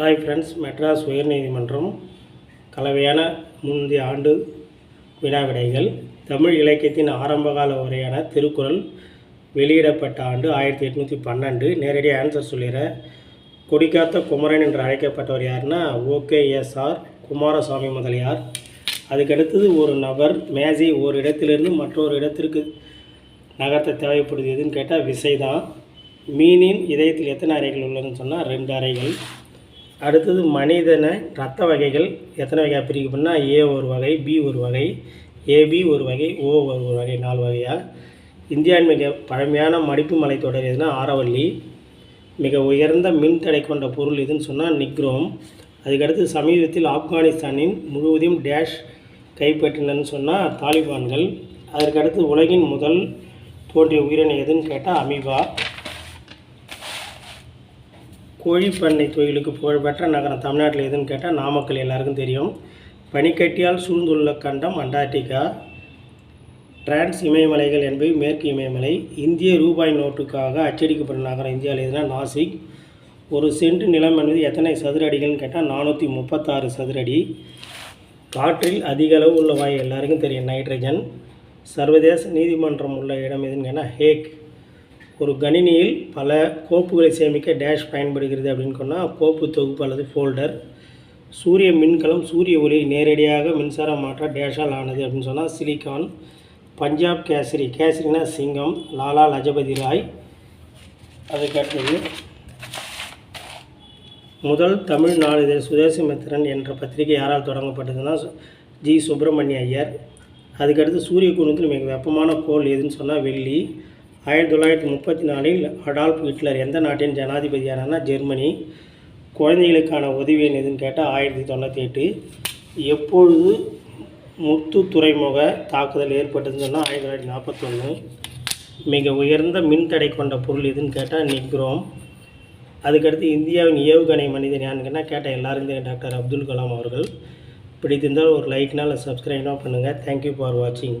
Hi friends Madras உயர்நீதிமன்றம் கலவையான முந்தைய ஆண்டு வினா விடைகள் தமிழ் இலக்கியத்தின் ஆரம்பகால உரையான திருக்குறள் வெளியிடப்பட்ட ஆண்டு ஆயிரத்தி எட்நூற்றி பன்னெண்டு. நேரடியாக ஆன்சர் சொல்லிடுறேன் கொடிக்காத்த குமரன் என்று அழைக்கப்பட்டவர் யாருன்னா ஓகேஎஸ்ஆர் குமாரசாமி முதலியார். அதுக்கடுத்தது ஒரு நபர் மேஜை ஒரு இடத்திலிருந்து மற்றொரு இடத்திற்கு நகர்த்த தேவைப்படுது எதுன்னு கேட்டால் விசை தான் மீனின் இதயத்தில் எத்தனை அறைகள் உள்ளதுன்னு சொன்னால் ரெண்டு அறைகள். அடுத்தது மனிதனை ரத்த வகைகள். எத்தனை வகையாக பிரிக்கப்படனா ஏ ஒரு வகை பி ஒரு வகை ஏபி ஒரு வகை ஓ ஒரு வகை நாலு வகையாக இந்தியாவின் மிக பழமையான மடிப்பு மலை தொடர் எதுனா ஆரவல்லி மிக உயர்ந்த மின் தடை கொண்ட பொருள் எதுன்னு சொன்னால் நிக்ரோம். அதுக்கடுத்து சமீபத்தில் ஆப்கானிஸ்தானின் முழுவதையும் டேஷ் கைப்பற்றினன்னு சொன்னால் தாலிபான்கள். அதற்கடுத்து உலகின் முதல் தோன்றிய உயிரினம் எதுன்னு கேட்டால் அமீபா. கோழி பண்ணை தொழிலுக்கு புகழ்பெற்ற நகரம் தமிழ்நாட்டில் எதுன்னு கேட்டால் நாமக்கல் எல்லாருக்கும் தெரியும். பனிக்கட்டியால் சூழ்ந்துள்ள கண்டம் அண்டார்டிகா. டிரான்ஸ் இமயமலைகள் என்பவை மேற்கு இமயமலை. இந்திய ரூபாய் நோட்டுக்காக அச்சடிக்கப்பட்ட நகரம் இந்தியாவில் எதுனா நாசிக். ஒரு சென்ட் நிலம் என்பது எத்தனை சதுர அடிகள்னு கேட்டால் நானூற்றி முப்பத்தாறு சதுரடி காற்றில் அதிக அளவு உள்ள வாயு எல்லாருக்கும் தெரியும். நைட்ரஜன். சர்வதேச நீதிமன்றம் உள்ள இடம் எதுன்னு கேட்டால் ஹேக். ஒரு கணினியில் பல கோப்புகளை சேமிக்க டேஷ் பயன்படுகிறது அப்படின்னு சொன்னால் கோப்பு தொகுப்பு அல்லது ஃபோல்டர் சூரிய மின்கலம் சூரிய ஒளி நேரடியாக மின்சாரம் மாற்ற டேஷால் ஆனது அப்படின்னு சொன்னால் சிலிக்கான் பஞ்சாப் கேசரி கேசரினா சிங்கம் லாலா லஜபதி ராய் அதுக்கடுத்தது முதல் தமிழ் நாளிதழ் சுதேசமித்திரன் என்ற பத்திரிகை யாரால் தொடங்கப்பட்டதுன்னா ஜி சுப்பிரமணிய ஐயர். அதுக்கடுத்து சூரிய குடும்பத்தில் மிக வெப்பமான கோள் எதுன்னு சொன்னால் வெள்ளி. ஆயிரத்தி தொள்ளாயிரத்தி முப்பத்தி நாலில் அடால்ஃப் ஹிட்லர் எந்த நாட்டின் ஜனாதிபதியானா ஜெர்மனி? குழந்தைகளுக்கான உதவி எதுன்னு கேட்டால் ஆயிரத்தி தொண்ணூற்றி எட்டு எப்பொழுது முத்து துறைமுக தாக்குதல் ஏற்பட்டதுன்னு சொன்னால் ஆயிரத்தி தொள்ளாயிரத்தி நாற்பத்தொன்று மிக உயர்ந்த மின்தடை கொண்ட பொருள் எதுன்னு கேட்டால் நிக்ரோம். அதுக்கடுத்து இந்தியாவின் ஏவுகணை மனிதன் யாருன்னு கேட்டால் எல்லாருமே எல்லாரும் தெரியும் டாக்டர் அப்துல் கலாம் அவர்கள். பிடித்திருந்தால் ஒரு லைக்னால் சப்ஸ்கிரைப்னா பண்ணுங்கள் தேங்க்யூ ஃபார் வாட்சிங்